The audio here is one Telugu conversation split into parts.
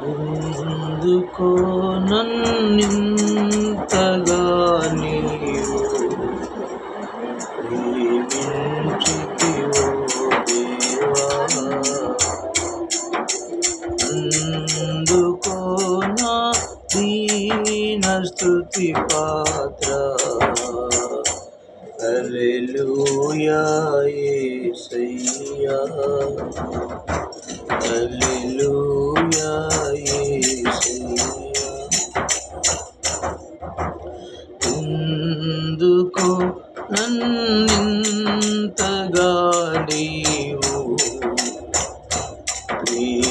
ఎందుకో నన్నింతగా నీవు అందుకో నా దీన స్తుతి పాత్ర? హల్లెలూయా యేసయ్యా అల్లెలూయా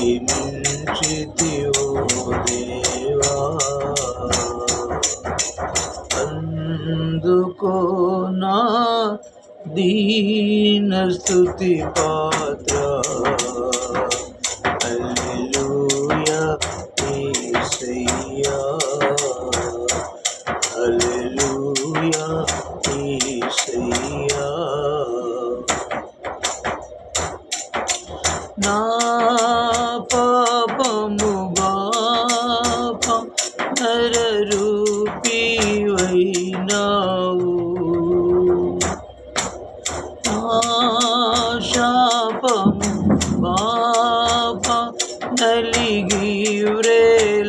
ప్రేమించితివో దేవా. అందుకో నా దీన పా నలిగి వ్రేలాడితివి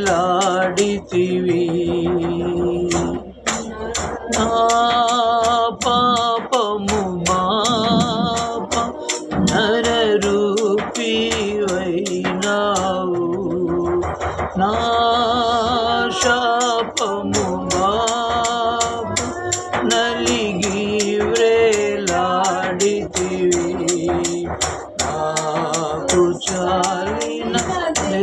నా పాపము మాప నరరూపివైనావు. నా శాపము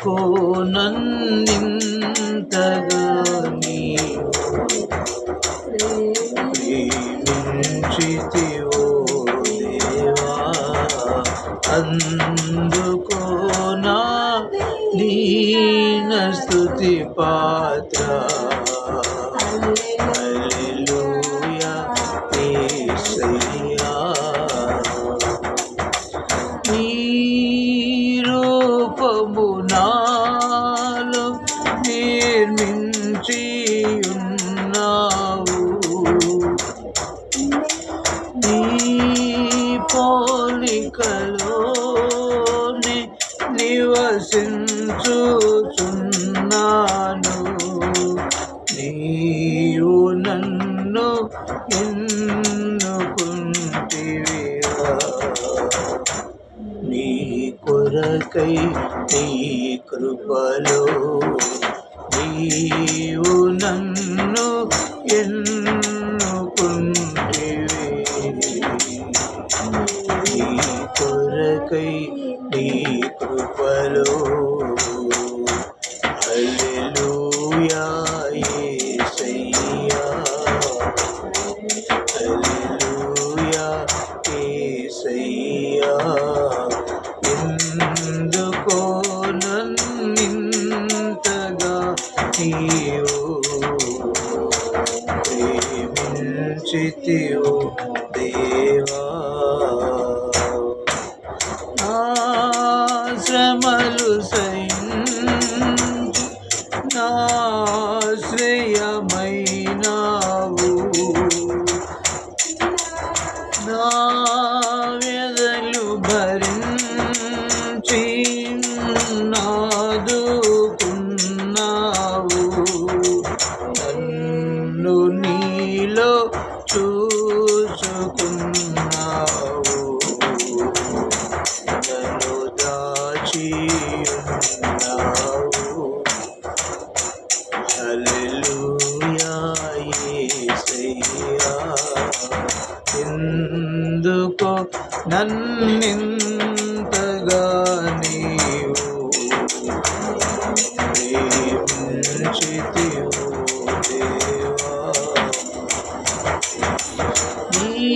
ఎందుకో నన్నింతగా ప్రేమించితివో దేవా అందుకో నా దీన స్తుతి పాత్ర. పోలికలోని నివసించుచున్నాను. నీవు నన్ను ఎన్నుకుంటివిగా నీ కొరకై నీ కృపలో నీవు నన్ను కై నీ కృపలో. హల్లెలూయా యేసయ్యా హల్లెలూయా యేసయ్యా ఎందుకో నన్నింతగా నీవు but ఎంతగా నీవు ప్రేమించితివో దేవా. నీ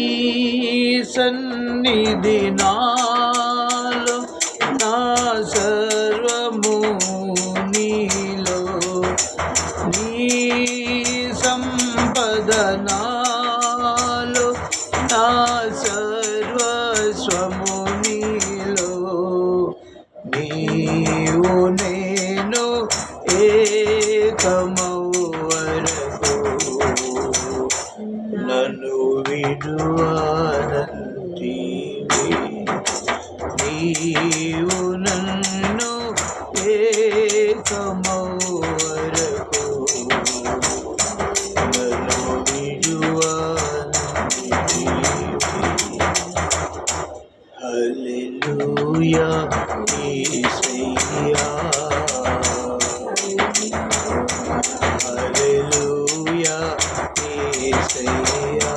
సన్నిధి నా నీవు హల్లెలూయా యేసయ్యా హల్లెలూయా యేసయ్యా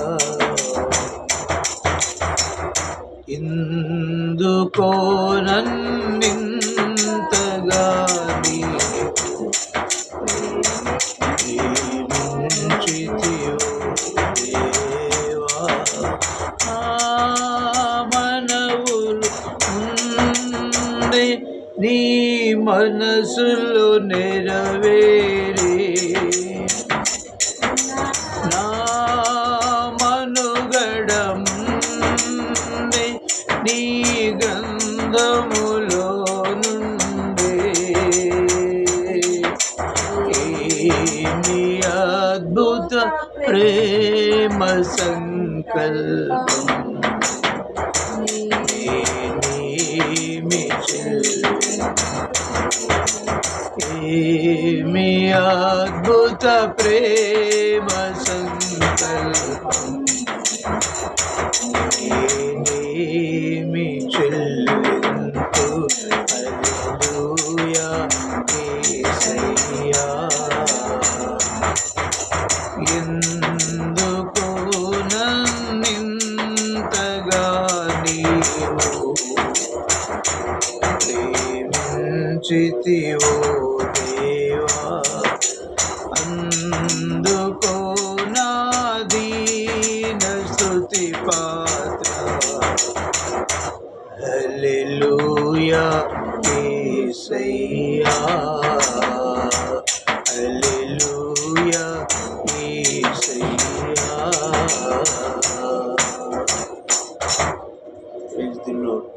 ఇందుకో నన్నింతగా నీ మనసులో నెరవేరే. నా మనుగడ నీ గంధములో నుండే. అద్భుత ప్రేమ సంకల్పం మీ అద్భుత ప్రేమ సంకల్పం? నేనేమి చెల్లింపు? హల్లెలూయా యేసయ్యా ఎందుకు నన్నింతగా నీవు ప్రేమించితివో? హల్లెలూయా యేసయ్యా